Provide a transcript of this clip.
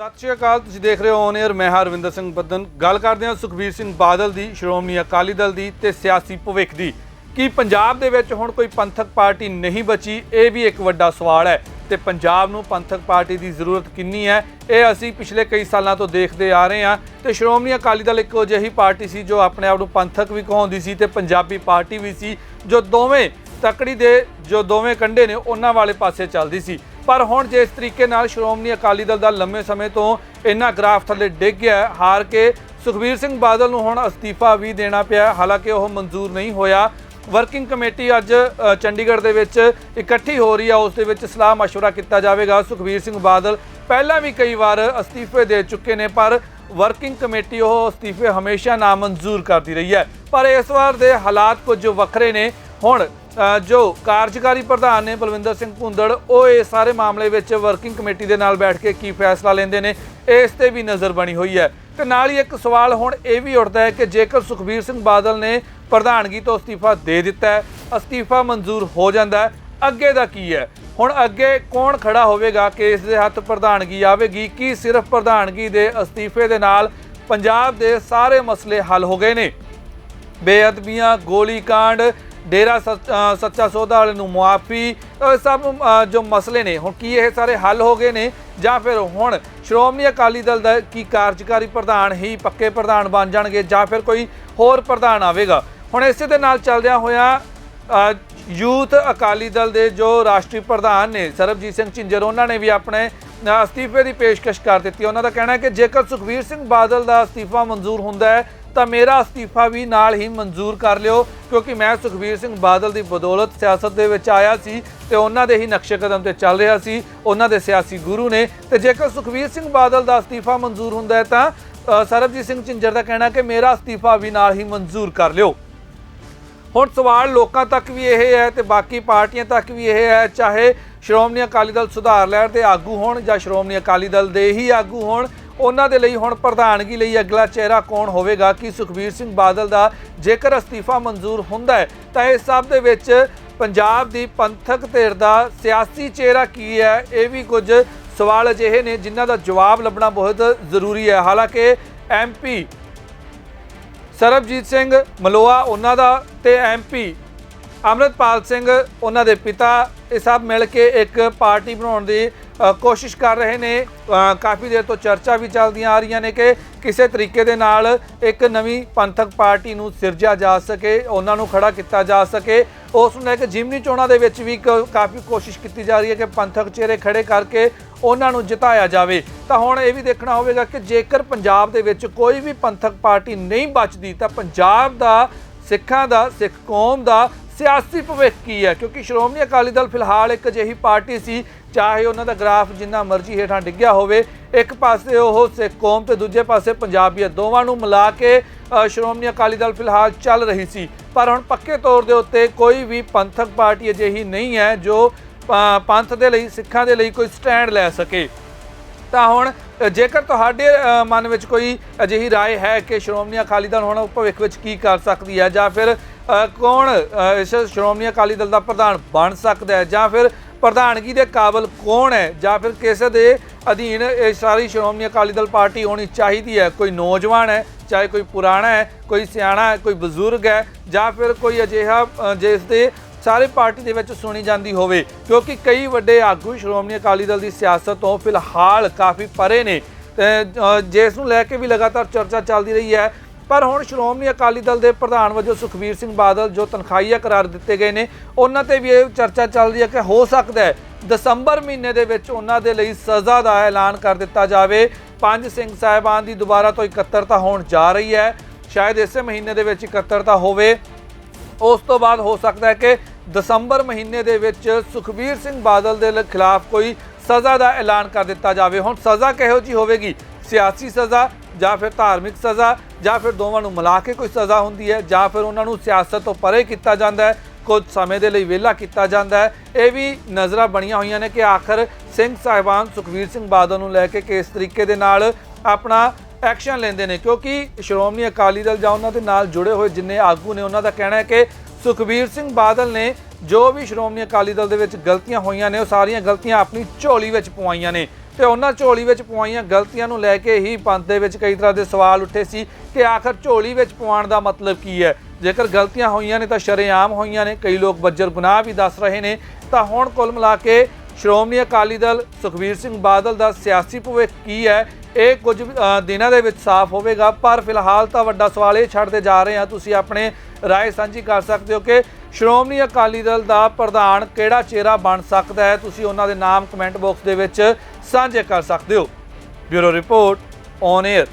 ਸਤਿ ਸ਼੍ਰੀ ਅਕਾਲ, ਤੁਸੀਂ ਦੇਖ ਰਹੇ ਹੋ ਔਨ 에ਅਰ ਮੈਂ ਹਰਵਿੰਦਰ ਸਿੰਘ ਬੱਦਨ। ਗੱਲ ਕਰਦੇ ਹਾਂ ਸੁਖਬੀਰ ਸਿੰਘ ਬਾਦਲ ਦੀ, ਸ਼੍ਰੋਮਣੀ ਅਕਾਲੀ ਦਲ ਦੀ ਤੇ ਸਿਆਸੀ ਭਵਿੱਖ ਦੀ। ਕੀ ਪੰਜਾਬ ਦੇ ਵਿੱਚ ਹੁਣ ਕੋਈ ਪੰਥਕ ਪਾਰਟੀ ਨਹੀਂ ਬਚੀ? ਇਹ ਵੀ ਇੱਕ ਵੱਡਾ ਸਵਾਲ ਹੈ। ਤੇ ਪੰਜਾਬ ਨੂੰ ਪੰਥਕ ਪਾਰਟੀ ਦੀ ਜ਼ਰੂਰਤ ਕਿੰਨੀ ਹੈ? ਇਹ ਅਸੀਂ ਪਿਛਲੇ ਕਈ ਸਾਲਾਂ ਤੋਂ ਦੇਖਦੇ ਆ ਰਹੇ ਹਾਂ। ਤੇ ਸ਼੍ਰੋਮਣੀ ਅਕਾਲੀ ਦਲ ਇੱਕ ਅਜਿਹੀ ਪਾਰਟੀ ਸੀ ਜੋ ਆਪਣੇ ਆਪ ਨੂੰ ਪੰਥਕ ਵੀ ਕਹਾਉਂਦੀ ਸੀ ਤੇ ਪੰਜਾਬੀ ਪਾਰਟੀ ਵੀ ਸੀ, ਜੋ ਦੋਵੇਂ ਤਕੜੀ ਦੇ, ਜੋ ਦੋਵੇਂ ਕੰਡੇ ਨੇ, ਉਹਨਾਂ ਵਾਲੇ ਪਾਸੇ ਚੱਲਦੀ ਸੀ। ਪਰ ਹੁਣ ਜਿਸ ਤਰੀਕੇ ਨਾਲ ਸ਼੍ਰੋਮਣੀ ਅਕਾਲੀ ਦਲ ਦਾ ਲੰਮੇ ਸਮੇਂ ਤੋਂ ਇੰਨਾ ਗ੍ਰਾਫ ਥੱਲੇ ਡਿੱਗ ਗਿਆ ਹੈ, ਹਾਰ ਕੇ ਸੁਖਬੀਰ ਸਿੰਘ ਬਾਦਲ ਨੂੰ ਹੁਣ ਅਸਤੀਫਾ ਵੀ ਦੇਣਾ ਪਿਆ ਹੈ। ਹਾਲਾਂਕਿ ਉਹ ਮਨਜ਼ੂਰ ਨਹੀਂ ਹੋਇਆ ਵਰਕਿੰਗ ਕਮੇਟੀ ਅੱਜ ਅ, ਚੰਡੀਗੜ੍ਹ ਦੇ ਵਿੱਚ ਇਕੱਠੀ ਹੋ ਰਹੀ ਹੈ ਉਸ ਦੇ ਵਿੱਚ ਸਲਾਹ مشورہ ਕੀਤਾ ਜਾਵੇਗਾ ਸੁਖਬੀਰ ਸਿੰਘ ਬਾਦਲ ਪਹਿਲਾਂ ਵੀ ਕਈ ਵਾਰ ਅਸਤੀਫੇ ਦੇ ਚੁੱਕੇ ਨੇ ਪਰ ਵਰਕਿੰਗ ਕਮੇਟੀ ਉਹ ਅਸਤੀਫੇ ਹਮੇਸ਼ਾ ਨਾਮਨਜ਼ੂਰ ਕਰਦੀ ਰਹੀ ਹੈ ਪਰ ਇਸ ਵਾਰ ਦੇ ਹਾਲਾਤ ਕੁਝ ਵੱਖਰੇ ਨੇ ਹੁਣ ਅ, ਜੋ ਕਾਰਜਕਾਰੀ ਪ੍ਰਧਾਨ ਨੇ ਬਲਵਿੰਦਰ ਸਿੰਘ ਭੁੰਦੜ, ਉਹ ਇਹ ਸਾਰੇ ਮਾਮਲੇ ਵਿੱਚ ਵਰਕਿੰਗ ਕਮੇਟੀ ਦੇ ਨਾਲ ਬੈਠ ਕੇ ਕੀ ਫੈਸਲਾ ਲੈਂਦੇ ਨੇ, ਇਸ ਤੇ ਵੀ ਨਜ਼ਰ ਬਣੀ ਹੋਈ ਹੈ। ਤੇ ਨਾਲ ਹੀ ਇੱਕ ਸਵਾਲ ਹੁਣ ਇਹ ਵੀ ਉੱਠਦਾ ਹੈ ਕਿ ਜੇਕਰ ਸੁਖਬੀਰ ਸਿੰਘ ਬਾਦਲ ਨੇ ਪ੍ਰਧਾਨਗੀ ਤੋਂ ਅਸਤੀਫਾ ਦੇ ਦਿੱਤਾ ਹੈ, ਅਸਤੀਫਾ ਮਨਜ਼ੂਰ ਹੋ ਜਾਂਦਾ ਹੈ, ਅੱਗੇ ਦਾ ਕੀ ਹੈ? ਹੁਣ ਅੱਗੇ ਕੌਣ ਖੜਾ ਹੋਵੇਗਾ ਕਿ ਇਸ ਦੇ ਹੱਥ ਪ੍ਰਧਾਨਗੀ ਆਵੇਗੀ? ਕੀ ਸਿਰਫ ਪ੍ਰਧਾਨਗੀ ਦੇ ਅਸਤੀਫੇ ਦੇ ਨਾਲ ਪੰਜਾਬ ਦੇ ਸਾਰੇ ਮਸਲੇ ਹੱਲ ਹੋ ਗਏ ਨੇ? ਬੇਅਦਬੀਆਂ ਗੋਲੀकांड ਡੇਰਾ ਸੱਚ- ਸੱਚਾ ਸੌਦਾ ਵਾਲੇ ਨੂੰ ਮੁਆਫੀ ਅ, ਸਭ ਜੋ ਮਸਲੇ ਨੇ ਹੁਣ ਕੀ ਇਹ ਸਾਰੇ ਹੱਲ ਹੋ ਗਏ ਨੇ? ਜਾਂ ਫਿਰ ਹੁਣ ਸ਼੍ਰੋਮਣੀ ਅਕਾਲੀ ਦਲ ਦਾ ਕੀ ਕਾਰਜਕਾਰੀ ਪ੍ਰਧਾਨ ਹੀ ਪੱਕੇ ਪ੍ਰਧਾਨ ਬਣ ਜਾਣਗੇ ਜਾਂ ਫਿਰ ਕੋਈ ਹੋਰ ਪ੍ਰਧਾਨ ਆਵੇਗਾ? ਹੁਣ ਇਸੇ ਦੇ ਨਾਲ ਚੱਲਦਿਆਂ ਹੋਇਆ ਯੂਥ ਅਕਾਲੀ ਦਲ ਦੇ ਜੋ ਰਾਸ਼ਟਰੀ ਪ੍ਰਧਾਨ ਨੇ ਸਰਬਜੀਤ ਸਿੰਘ ਝਿੰਜਰ ਉਹਨਾਂ ਨੇ ਵੀ ਆਪਣੇ ਅਸਤੀਫੇ ਦੀ ਪੇਸ਼ਕਸ਼ ਕਰ ਦਿੱਤੀ। ਉਹਨਾਂ ਦਾ ਕਹਿਣਾ ਹੈ ਕਿ ਜੇਕਰ ਸੁਖਬੀਰ ਸਿੰਘ ਬਾਦਲ ਦਾ ਅਸਤੀਫਾ ਮਨਜ਼ੂਰ ਹੁੰਦਾ ਹੈ ਤਾਂ ਮੇਰਾ ਅਸਤੀਫਾ ਵੀ ਨਾਲ ਹੀ ਮਨਜ਼ੂਰ ਕਰ ਲਿਓ, ਕਿਉਂਕਿ ਮੈਂ ਸੁਖਬੀਰ ਸਿੰਘ ਬਾਦਲ ਦੀ ਬਦੌਲਤ ਸਿਆਸਤ ਦੇ ਵਿੱਚ ਆਇਆ ਸੀ ਤੇ ਉਹਨਾਂ ਦੇ ਹੀ ਨਕਸ਼ੇ ਕਦਮ ਤੇ ਚੱਲ ਰਿਹਾ ਸੀ, ਉਹਨਾਂ ਦੇ ਸਿਆਸੀ ਗੁਰੂ ਨੇ। ਤੇ ਜੇਕਰ ਸੁਖਬੀਰ ਸਿੰਘ ਬਾਦਲ ਦਾ ਅਸਤੀਫਾ ਮਨਜ਼ੂਰ ਹੁੰਦਾ ਹੈ ਤਾਂ ਸਰਬਜੀਤ ਸਿੰਘ ਝਿੰਜਰ ਦਾ ਕਹਿਣਾ ਕਿ ਮੇਰਾ ਅਸਤੀਫਾ ਵੀ ਨਾਲ ਹੀ ਮਨਜ਼ੂਰ ਕਰ ਲਿਓ। ਹੁਣ ਸਵਾਲ ਲੋਕਾਂ ਤੱਕ ਵੀ ਇਹ ਹੈ ਤੇ ਬਾਕੀ ਪਾਰਟੀਆਂ ਤੱਕ ਵੀ ਇਹ ਹੈ, ਚਾਹੇ ਸ਼੍ਰੋਮਣੀ ਅਕਾਲੀ ਦਲ ਸੁਧਾਰ ਲਹਿਰ ਦੇ ਆਗੂ ਹੋਣ ਜਾਂ ਸ਼੍ਰੋਮਣੀ ਅਕਾਲੀ ਦਲ ਦੇ ਹੀ ਆਗੂ ਹੋਣ ਉਹਨਾਂ ਦੇ ਲਈ ਹੁਣ ਪ੍ਰਧਾਨਗੀ ਲਈ ਅਗਲਾ ਚਿਹਰਾ ਕੌਣ ਹੋਵੇਗਾ? ਕਿ ਸੁਖਬੀਰ ਸਿੰਘ ਬਾਦਲ ਦਾ ਜੇਕਰ ਅਸਤੀਫਾ ਮਨਜ਼ੂਰ ਹੁੰਦਾ ਹੈ, ਤਾਂ ਇਸ ਸਭ ਦੇ ਵਿੱਚ ਪੰਜਾਬ ਦੀ ਪੰਥਕ ਧਿਰ ਦਾ ਸਿਆਸੀ ਚਿਹਰਾ ਕੀ ਹੈ? ਇਹ ਵੀ ਕੁਝ ਸਵਾਲ ਅਜਿਹੇ ਨੇ ਜਿਨ੍ਹਾਂ ਦਾ ਜਵਾਬ ਲੱਭਣਾ ਬਹੁਤ ਜ਼ਰੂਰੀ ਹੈ। ਹਾਲਾਂਕਿ ਐਮਪੀ ਸਰਬਜੀਤ ਸਿੰਘ ਮਲੋਆ ਉਹਨਾਂ ਦਾ ਤੇ ਐਮਪੀ ਅਮਰਤਪਾਲ ਸਿੰਘ ਉਹਨਾਂ ਦੇ ਪਿਤਾ, ਇਹ ਸਭ ਮਿਲ ਕੇ ਇੱਕ ਪਾਰਟੀ ਬਣਾਉਣ ਦੀ ਕੋਸ਼ਿਸ਼ ਕਰ ਰਹੇ ਨੇ। ਕਾਫੀ ਦੇਰ ਤੋਂ ਚਰਚਾ ਵੀ ਚੱਲਦੀਆਂ ਆ ਰਹੀਆਂ ਨੇ ਕਿ ਕਿਸੇ ਤਰੀਕੇ ਦੇ ਨਾਲ ਇੱਕ ਨਵੀਂ ਪੰਥਕ ਪਾਰਟੀ ਨੂੰ ਸਿਰਜਿਆ ਜਾ ਸਕੇ, ਉਹਨਾਂ ਨੂੰ ਖੜਾ ਕੀਤਾ ਜਾ ਸਕੇ। ਉਸ ਨੂੰ ਲੈ ਕੇ ਜਿਮਨੀ ਚੋਣਾਂ ਦੇ ਵਿੱਚ ਵੀ ਕ- ਕਾਫੀ ਕੋਸ਼ਿਸ਼ ਕੀਤੀ ਜਾ ਰਹੀ ਹੈ ਕਿ ਪੰਥਕ ਚਿਹਰੇ ਖੜੇ ਕਰਕੇ ਉਹਨਾਂ ਨੂੰ ਜਿਤਾਇਆ ਜਾਵੇ। ਤਾਂ ਹੁਣ ਇਹ ਵੀ ਦੇਖਣਾ ਹੋਵੇਗਾ ਕਿ ਜੇਕਰ ਪੰਜਾਬ ਦੇ ਵਿੱਚ ਕੋਈ ਵੀ ਪੰਥਕ ਪਾਰਟੀ ਨਹੀਂ ਬਚਦੀ, ਤਾਂ ਪੰਜਾਬ ਦਾ ਸਿੱਖਾਂ ਦਾ, ਸਿੱਖ ਕੌਮ ਦਾ ਸਿਆਸੀ ਭਵਿੱਖ ਕੀ ਹੈ? ਕਿਉਂਕਿ ਸ਼੍ਰੋਮਣੀ ਅਕਾਲੀ ਦਲ ਫਿਲਹਾਲ ਇੱਕ ਅਜਿਹੀ ਪਾਰਟੀ ਸੀ, ਚਾਹੇ ਉਹਨਾਂ ਦਾ ਗ੍ਰਾਫ ਜਿੰਨਾ ਮਰਜ਼ੀ ਹੇਠਾਂ ਡਿੱਗਿਆ ਹੋਵੇ, ਇੱਕ ਪਾਸੇ ਉਹ ਸਿੱਖ ਕੌਮ ਤੇ ਦੂਜੇ ਪਾਸੇ ਪੰਜਾਬੀਅਤ ਦੋਵਾਂ ਨੂੰ ਮਿਲਾ ਕੇ ਸ਼੍ਰੋਮਣੀ ਅਕਾਲੀ ਦਲ ਫਿਲਹਾਲ ਚੱਲ ਰਹੀ ਸੀ। ਪਰ ਹੁਣ ਪੱਕੇ ਤੌਰ ਦੇ ਉੱਤੇ ਕੋਈ ਵੀ ਪੰਥਕ ਪਾਰਟੀ ਅਜਿਹੀ ਨਹੀਂ ਹੈ ਜੋ ਪੰਥ ਦੇ ਲਈ, ਸਿੱਖਾਂ ਦੇ ਲਈ ਕੋਈ ਸਟੈਂਡ ਲੈ ਸਕੇ। ਤਾਂ ਹੁਣ ਅ, ਜੇਕਰ ਤੁਹਾਡੇ ਅ, ਮਨ ਵਿੱਚ ਕੋਈ ਅਜਿਹੀ رائے ਹੈ ਕਿ ਸ਼੍ਰੋਮਣੀ ਅਕਾਲੀ ਦਲ ਹੁਣ ਭਵਿੱਖ ਵਿੱਚ ਕੀ ਕਰ ਸਕਦੀ ਹੈ ਜਾਂ ਫਿਰ ਅ, ਕੌਣ ਅ, ਇਸ ਸ਼੍ਰੋਮਣੀ ਅਕਾਲੀ ਦਲ ਦਾ ਪ੍ਰਧਾਨ ਬਣ ਸਕਦਾ ਹੈ ਜਾਂ ਫਿਰ ਪ੍ਰਧਾਨਗੀ ਦੇ ਕਾਬਲ ਕੌਣ ਹੈ ਜਾਂ ਫਿਰ ਕਿਸੇ ਦੇ ਅਧੀਨ ਇਹ ਸਾਰੀ ਸ਼੍ਰੋਮਣੀ ਅਕਾਲੀ ਦਲ ਪਾਰਟੀ ਹੋਣੀ ਚਾਹੀਦੀ ਹੈ ਕੋਈ ਨੌਜਵਾਨ ਹੈ ਚਾਹੇ ਕੋਈ ਪੁਰਾਣਾ ਹੈ ਕੋਈ ਸਿਆਣਾ ਹੈ ਕੋਈ ਬਜ਼ੁਰਗ ਹੈ ਜਾਂ ਫਿਰ ਕੋਈ ਅਜਿਹਾ ਅ, ਜਿਸ ਦੇ ਸਾਰੇ ਪਾਰਟੀ ਦੇ ਵਿੱਚ ਸੁਣੀ ਜਾਂਦੀ ਹੋਵੇ, ਕਿਉਂਕਿ ਕਈ ਵੱਡੇ ਆਗੂ ਸ਼੍ਰੋਮਣੀ ਅਕਾਲੀ ਦਲ ਦੀ ਸਿਆਸਤ ਤੋਂ ਫਿਲਹਾਲ ਕਾਫੀ ਪਰੇ ਨੇ। ਜਿਸ ਨੂੰ ਲੈ ਕੇ ਵੀ ਲਗਾਤਾਰ ਚਰਚਾ ਚੱਲਦੀ ਰਹੀ ਹੈ, ਪਰ ਹੁਣ ਸ਼੍ਰੋਮਣੀ ਅਕਾਲੀ ਦਲ ਦੇ ਪ੍ਰਧਾਨ ਵਜੋਂ ਸੁਖਬੀਰ ਸਿੰਘ ਬਾਦਲ ਜੋ ਤਨਖਾਹੀਆ ਕਰਾਰ ਦਿੱਤੇ ਗਏ ਨੇ, ਉਹਨਾਂ ਤੇ ਵੀ ਇਹ ਚਰਚਾ ਚੱਲਦੀ ਹੈ ਕਿ ਹੋ ਸਕਦਾ ਹੈ ਦਸੰਬਰ ਮਹੀਨੇ ਦੇ ਵਿੱਚ ਉਹਨਾਂ ਦੇ ਲਈ ਸਜ਼ਾ ਦਾ ਐਲਾਨ ਕਰ ਦਿੱਤਾ ਜਾਵੇ। ਪੰਜ ਸਿੰਘ ਸਾਹਿਬਾਨ ਦੀ ਦੁਬਾਰਾ ਤੋਂ ਇਕੱਤਰਤਾ ਹੋਣ ਜਾ ਰਹੀ ਹੈ। ਸ਼ਾਇਦ ਇਸੇ ਮਹੀਨੇ ਦੇ ਵਿੱਚ ਇਕੱਤਰਤਾ ਹੋਵੇ। ਉਸ ਤੋਂ ਬਾਅਦ ਹੋ ਸਕਦਾ ਹੈ ਕਿ ਦਸੰਬਰ ਮਹੀਨੇ ਦੇ ਵਿੱਚ ਸੁਖਬੀਰ ਸਿੰਘ ਬਾਦਲ ਦੇ ਲ- ਖਿਲਾਫ ਕੋਈ ਸਜ਼ਾ ਦਾ ਐਲਾਨ ਕਰ ਦਿੱਤਾ ਜਾਵੇ। ਹੁਣ ਸਜ਼ਾ ਕਿਹੋ ਜੀ ਹੋਵੇਗੀ? ਸਿਆਸੀ ਸਜ਼ਾ ਜਾਂ ਫਿਰ ਧਾਰਮਿਕ ਸਜ਼ਾ ਜਾਂ ਫਿਰ ਦੋਵਾਂ ਨੂੰ ਮਿਲਾ ਕੇ ਕੋਈ ਸਜ਼ਾ ਹੁੰਦੀ ਹੈ ਜਾਂ ਫਿਰ ਉਹਨਾਂ ਨੂੰ ਸਿਆਸਤ ਤੋਂ ਪਰੇ ਕੀਤਾ ਜਾਂਦਾ ਹੈ? ਕੁਝ ਸਮੇਂ ਦੇ ਲਈ ਵਿਹਲਾ ਕੀਤਾ ਜਾਂਦਾ ਹੈ। ਇਹ ਵੀ ਨਜ਼ਰਾਂ ਬਣੀਆਂ ਹੋਈਆਂ ਨੇ ਕਿ ਆਖਰ ਸਿੰਘ ਸਾਹਿਬਾਨ ਸੁਖਬੀਰ ਸਿੰਘ ਬਾਦਲ ਨੂੰ ਲੈ ਕੇ ਕਿਸ ਤਰੀਕੇ ਦੇ ਨਾਲ ਆਪਣਾ ਐਕਸ਼ਨ ਲੈਂਦੇ ਨੇ, ਕਿਉਂਕਿ ਸ਼੍ਰੋਮਣੀ ਅਕਾਲੀ ਦਲ ਜਾਂ ਉਹਨਾਂ ਦੇ ਨਾਲ ਜੁੜੇ ਹੋਏ ਜਿੰਨੇ ਆਗੂ ਨੇ, ਉਹਨਾਂ ਦਾ ਕਹਿਣਾ ਹੈ ਕਿ ਸੁਖਬੀਰ ਸਿੰਘ ਬਾਦਲ ਨੇ ਜੋ ਵੀ ਸ਼੍ਰੋਮਣੀ ਅਕਾਲੀ ਦਲ ਦੇ ਵਿੱਚ ਗਲਤੀਆਂ ਹੋਈਆਂ ਨੇ, ਉਹ ਸਾਰੀਆਂ ਗਲਤੀਆਂ ਆਪਣੀ ਝੋਲੀ ਵਿੱਚ ਪਵਾਈਆਂ ਨੇ। ਤੇ ਉਹਨਾਂ ਝੋਲੀ ਵਿੱਚ ਪਵਾਈਆਂ ਗਲਤੀਆਂ ਨੂੰ ਲੈ ਕੇ ਹੀ ਪੰਥ ਦੇ ਵਿੱਚ ਕਈ ਤਰ੍ਹਾਂ ਦੇ ਸਵਾਲ ਉੱਠੇ ਸੀ ਕਿ ਆਖਰ ਝੋਲੀ ਵਿੱਚ ਪਵਾਉਣ ਦਾ ਮਤਲਬ ਕੀ ਹੈ। ਜੇਕਰ ਗਲਤੀਆਂ ਹੋਈਆਂ ਨੇ ਤਾਂ ਸ਼ਰੇਆਮ ਹੋਈਆਂ ਨੇ, ਕਈ ਲੋਕ ਬੱਜਰ ਗੁਨਾਹ ਵੀ ਦੱਸ ਰਹੇ ਨੇ। ਤਾਂ ਹੁਣ ਕੁੱਲ ਮਿਲਾ ਕੇ ਸ਼੍ਰੋਮਣੀ ਅਕਾਲੀ ਦਲ ਸੁਖਬੀਰ ਸਿੰਘ ਬਾਦਲ ਦਾ ਸਿਆਸੀ ਭਵਿੱਖ ਕੀ ਹੈ? ਇਹ ਕੁਝ ਦਿਨਾਂ ਦੇ ਵਿੱਚ ਸਾਫ਼ ਹੋਵੇਗਾ, ਪਰ ਫਿਲਹਾਲ ਤਾਂ ਵੱਡਾ ਸਵਾਲ ਇਹ ਛੱਡਦੇ ਜਾ ਰਹੇ ਹਾਂ। ਤੁਸੀਂ ਆਪਣੇ ਰਾਏ ਸਾਂਝੀ ਕਰ ਸਕਦੇ ਹੋ ਕਿ ਸ਼੍ਰੋਮਣੀ ਅਕਾਲੀ ਦਲ ਦਾ ਪ੍ਰਧਾਨ ਕਿਹੜਾ ਚਿਹਰਾ ਬਣ ਸਕਦਾ ਹੈ? ਤੁਸੀਂ ਉਹਨਾਂ ਦੇ ਨਾਮ ਕਮੈਂਟ ਬਾਕਸ ਦੇ ਵਿੱਚ ਸਾਂਝੇ ਕਰ ਸਕਦੇ ਹੋ। Bureau report on air